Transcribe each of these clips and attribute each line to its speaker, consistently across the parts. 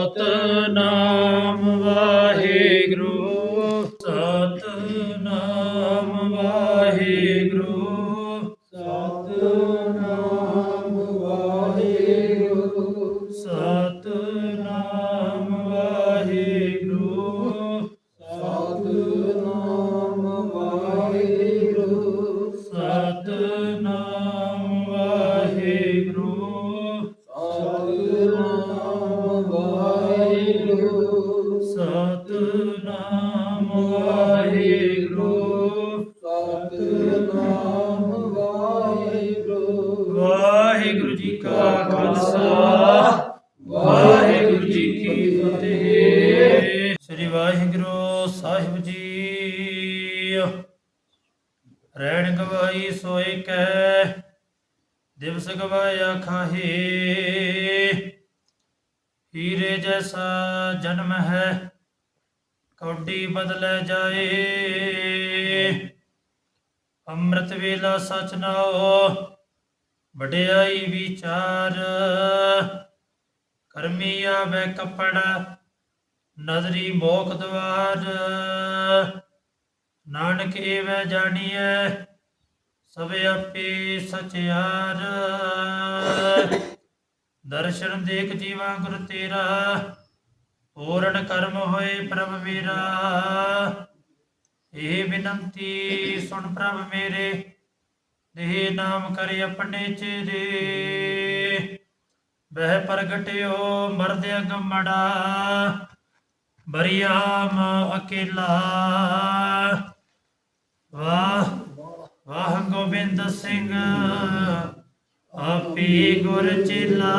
Speaker 1: ਸਤ ਨਾਮ ਵਾਹਿਗੁਰੂ। ਸਤਨਾਮ ਵਾਹਿਗੁਰੂ ਵਾਹਿਗੁਰੂ ਜੀ ਕਾ ਖਾਲਸਾ, ਵਾਹਿਗੁਰੂ ਜੀ ਕੀ ਫਤਿਹ। ਸ੍ਰੀ ਵਾਹਿਗੁਰੂ ਸਾਹਿਬ ਜੀ ਰਹਿਣ ਗਵਾਈ ਸੋਏ ਕੈ, ਦਿਵਸ ਗਵਾਇਆ ਖਾਹੇ। ਹੀਰੇ ਜੈਸਾ ਜਨਮ ਹੈ, ਕੌਡੀ ਬਦਲੇ ਜਾਏ। ਅੰਮ੍ਰਿਤ ਵੇਲਾ ਸਚ ਨਾਓ ਵਡਿਆਈ ਵਿਚਾਰ। ਕਰਮੀ ਆਵੇ ਕਪੜਾ, ਨਜ਼ਰੀ ਮੋਖ ਦਵਾਰ। ਨਾਨਕ ਏਵੈ ਜਾਣੀਐ, ਸਭ ਆਪੇ ਸਚਿਆਰ ਦਰਸ਼ਨ ਦੇਖ ਜੀਵਾ ਗੁਰ ਤੇਰਾ, ਪੂਰਨ ਕਰਮ ਹੋਏ ਪ੍ਰਭ ਮੇਰਾ। ਇਹ ਬਿਨੰਤੀ ਸੁਣ ਪ੍ਰਭ ਮੇਰੇ, ਦੇਹ ਨਾਮ ਕਰੇ ਆਪਣੇ ਚੇਰੇ। ਬਹਿ ਪ੍ਰਗਟਿਓ ਮਰਦ ਅਗਮੜਾ, ਬਰਿਆਮ ਅਕੇਲਾ। ਵਾਹ ਵਾਹ ਗੋਬਿੰਦ ਸਿੰਘ, ਆਪੀ ਗੁਰ ਚੇਲਾ।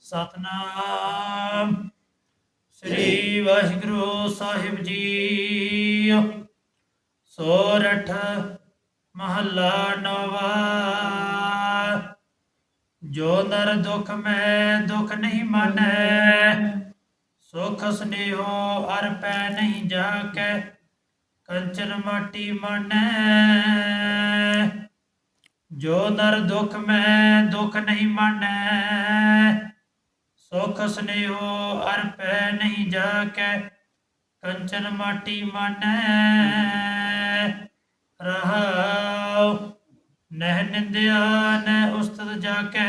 Speaker 1: ਸਤਨਾਮ। ਸ੍ਰੀ ਵਾਹਿਗੁਰੂ ਸਾਹਿਬ ਜੀ। ਸੋਰਠ ਮਹੱਲਾ ਨਵਾ। ਜੋ ਨਰ ਦੁਖ ਮੈਂ ਦੁਖ ਨਹੀਂ ਮਾਨੈ, ਸੁਖ ਸਨੇਹੋ ਅਰ ਪੈ ਨਹੀਂ ਜਾ ਕੇ ਕੰਚਨ ਮਾਟੀ ਮਾਨੈ। ਜੋ ਨਰ ਦੁਖ ਮੈਂ ਦੁਖ ਨਹੀਂ ਮਾਨੈ ਸੁਖ ਸਨੇਹੋ ਅਰ ਪੈ ਨਹੀਂ ਜਾ ਕੇ ਕੰਚਨ ਮਾਟੀ ਮਾਨੈ, ਰਹਾਉ ਨਹਿ ਨਿੰਦਿਆ ਨਹਿ ਉਸਤਤ ਜਾ ਕੇ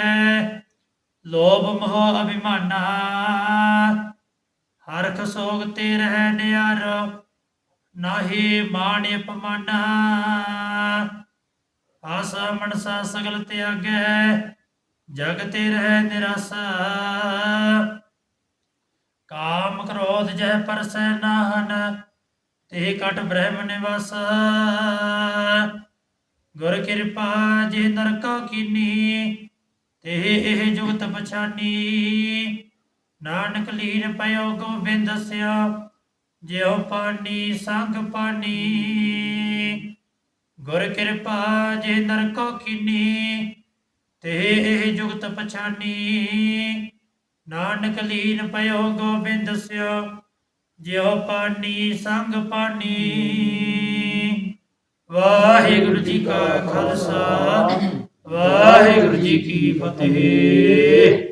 Speaker 1: ਲੋਭ ਮੋਹ ਅਭਿਮਾਨਾ ਹਰਖ ਸੋਗ ਤੇ ਰਹਿ ਨਿਆਰੋ, ਨਾਹੀ ਮਾਣ ਅਪਮਾਨਾ। ਆਸਾ ਮਨਸਾ ਸਗਲ ਤਿਆਗੈ, ਜਗ ਤੇ ਰਹਿ ਨਿਰਾਸਾ। ਕ੍ਰੋਧ ਪਰਸੈ ਨਾਹਨ, ਤੇ ਕਟ ਬ੍ਰਹਮ ਨਿਵਾਸ। ਗੁਰ ਕਿਰਪਾ ਜੇ ਨਰਕੋ ਕੀਨੀ, ਤੇ ਇਹ ਜੁਗਤ ਪਛਾਨੀ। ਨਾਨਕ ਲੀਨ ਪਇਓ ਗੋਬਿੰਦ ਸਿਆ ਜਿਉ ਪਾਣੀ ਸੰਗ ਪਾਣੀ। ਗੁਰ ਕਿਰਪਾ ਜੇ ਨਰਕੋ ਕੀਨੀ, ਤੇ ਇਹ ਜੁਗਤ ਪਛਾਨੀ। ਨਾਨਕ ਲੀਨ ਪਇਓ ਗੋਬਿੰਦ ਸਿਓ ਜਿਉ ਪਾਣੀ ਸੰਗ ਪਾਣੀ। ਵਾਹਿਗੁਰੂ ਜੀ ਕਾ ਖਾਲਸਾ ਵਾਹਿਗੁਰੂ ਜੀ ਕੀ ਫਤਿਹ।